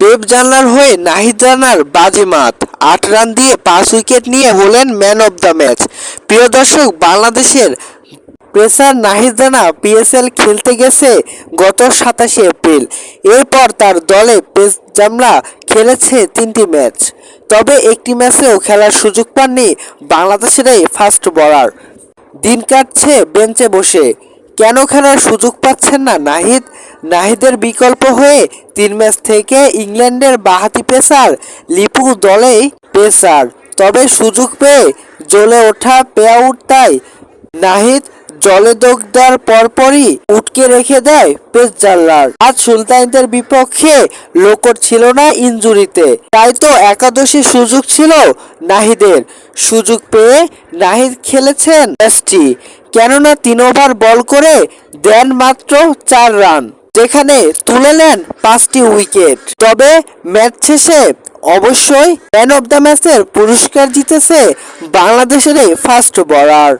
Pep জানলার হয়ে নাহিদ রানার বাজিমাত আট রান দিয়ে পাঁচ উইকেট নিয়ে হলেন ম্যান অব দ্য ম্যাচ। প্রিয় দর্শক, বাংলাদেশের পেসার নাহিদ রানা পিএসএল খেলতে গেছে গত সাতাশে এপ্রিল। এরপর তার দলে পেস জামলা খেলেছে তিনটি ম্যাচ। তবে একটি ম্যাচেও খেলার সুযোগ পাননি বাংলাদেশের এই ফাস্ট বোলার। দিন কাটছে বেঞ্চে বসে। কেন খেলার সুযোগ পাচ্ছেন না নাহিদ? নাহিদের বিকল্প হয়ে তিন ম্যাচ থেকে ইংল্যান্ডের বাহাতি পেসার লিপু দলেই পেসার। তবে সুযোগ পেয়ে জ্বলে ওঠা পেয়াউট তাই নাহিদ জলে দোগ দেওয়ার পরপরই উটকে রেখে দেয় পেস জাল্লার আজ সুলতানদের বিপক্ষে লোকর ছিল না ইনজুরিতে। তাই তো একাদশী সুযোগ ছিল নাহিদের। সুযোগ পেয়ে নাহিদ খেলেছেন ম্যাচটি। কেননা তিন ওভার বল করে দেন মাত্র চার রান। যেখানে তুলে নেন পাঁচটি উইকেট। তবে ম্যাচ শেষে অবশ্যই ম্যান অব দ্য ম্যাচের পুরস্কার জিতেছে বাংলাদেশের এই ফার্স্ট বোলার।